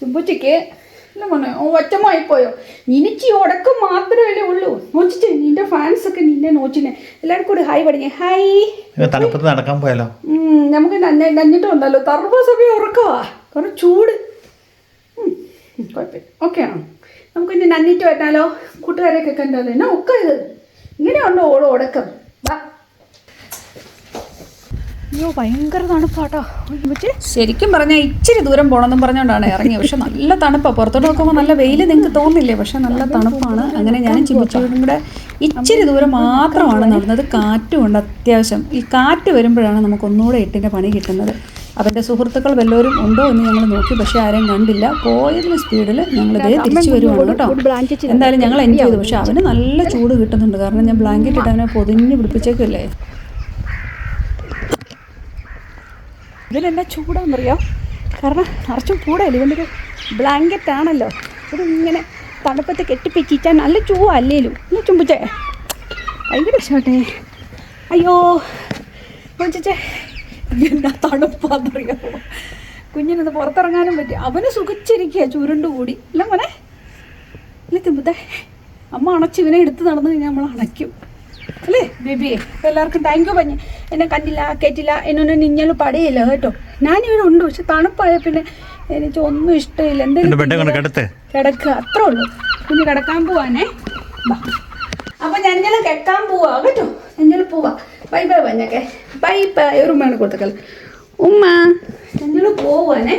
ചുമ്പുച്ചയ്ക്ക് എന്താ ഓ ഒറ്റമായിപ്പോയോ? ഈ ഉടക്കം മാത്രമല്ലേ ഉള്ളൂ. നോച്ചിട്ട് നിന്റെ ഫാൻസ് ഒക്കെ നിന്നെ നോച്ചിനെ. എല്ലാവർക്കും കൂടി ഹായ് പഠിക്കേ ഹായ് തണുപ്പത്ത് നടക്കാൻ പോയാലോ? നമുക്ക് നന്നെ നന്നിട്ടുണ്ടല്ലോ തറുപ സമയം ഉറക്കവാ. കുറേ ചൂട്. കുഴപ്പമില്ല. ഓക്കെ ആണോ? നമുക്ക് ഇനി നന്നിട്ട് വരണാലോ കൂട്ടുകാരെയൊക്കെ കണ്ടല്ലോ എന്നാ ഒക്കെ ഇത്. ഇങ്ങനെയുണ്ടോ ഓടോ ഉടക്കം അയ്യോ ഭയങ്കര തണുപ്പാട്ടോ. ശരിക്കും പറഞ്ഞാൽ ഇച്ചിരി ദൂരം പോകണമെന്നും പറഞ്ഞുകൊണ്ടാണ് ഇറങ്ങിയത് പക്ഷെ നല്ല തണുപ്പാണ് പുറത്തോട്ട് നോക്കുമ്പോൾ നല്ല വെയിൽ നിങ്ങൾക്ക് തോന്നില്ലേ? പക്ഷെ നല്ല തണുപ്പാണ്. അങ്ങനെ ഞാൻ ചിമ്മിച്ചോടും കൂടെ ഇച്ചിരി ദൂരം മാത്രമാണ് നടന്നത്. കാറ്റും ഉണ്ട് അത്യാവശ്യം. ഈ കാറ്റ് വരുമ്പോഴാണ് നമുക്ക് ഒന്നുകൂടെ എട്ടിന്റെ പണി കിട്ടുന്നത്. അവന്റെ സുഹൃത്തുക്കൾ വല്ലവരും ഉണ്ടോ എന്ന് ഞങ്ങൾ നോക്കി. പക്ഷേ ആരെയും കണ്ടില്ല. പോയതിന് സ്പീഡിൽ ഞങ്ങൾ ഇതേ തിരിച്ചു വരുവാണ് കേട്ടോ. എന്തായാലും ഞങ്ങൾ എൻജോയ് ചെയ്തു. പക്ഷേ അവന് നല്ല ചൂട് കിട്ടുന്നുണ്ട്. കാരണം ഞാൻ ബ്ലാങ്കറ്റ് ഇട്ട് അവനെ പൊതിഞ്ഞ് പിടിപ്പിച്ചേക്കല്ലേ ഇതിലെന്നാ ചൂടാണെന്നറിയോ കാരണം നിറച്ചും ചൂടല്ലേ ഇവന്റെ ബ്ലാങ്കറ്റ് ആണല്ലോ. ഇതിങ്ങനെ തണുപ്പത്ത് കെട്ടിപ്പിച്ചിച്ചാൽ നല്ല ചൂവ അല്ലേലും ഒന്ന് ചുമ്പിച്ചേ ഭയങ്കര ഇഷ്ടട്ടെ അയ്യോ എന്നാ തണുപ്പാന്നറിയോ? കുഞ്ഞിനത് പുറത്തിറങ്ങാനും പറ്റി. അവന് സുഖിച്ചിരിക്കുക ചുരുണ്ട് കൂടി. അല്ല മോനെ ഇല്ല തിമ്പത്തെ അമ്മ അണച്ച് ഇവനെ എടുത്ത് നടന്നു കഴിഞ്ഞാൽ നമ്മൾ അണയ്ക്കും. അല്ലേ? ബേബിയെ എല്ലാവർക്കും താങ്ക് യു പറഞ്ഞു. എന്നെ കണ്ടില്ല കേട്ടില്ല എന്നൊന്നും നിഞ്ഞാലും പടയില്ല കേട്ടോ. ഞാനിവിടെ ഉണ്ട് പക്ഷെ തണുപ്പായ പിന്നെ എനിക്ക് ഒന്നും ഇഷ്ടമില്ല. എന്തെങ്കിലും കിടക്കുക അത്രേ ഉള്ളൂ. കുഞ്ഞ് കിടക്കാൻ പോവാനേ അപ്പൊ ഞങ്ങൾ കെട്ടാൻ പോവാ കേട്ടോ. ഞങ്ങൾ പോവാ. ബൈ ബൈ പറഞ്ഞൊക്കെ ബൈ ബൈ ഒരു ഉമ്മയാണ് കൊടുത്തക്കൽ ഉമ്മ ഞങ്ങൾ പോവാനേ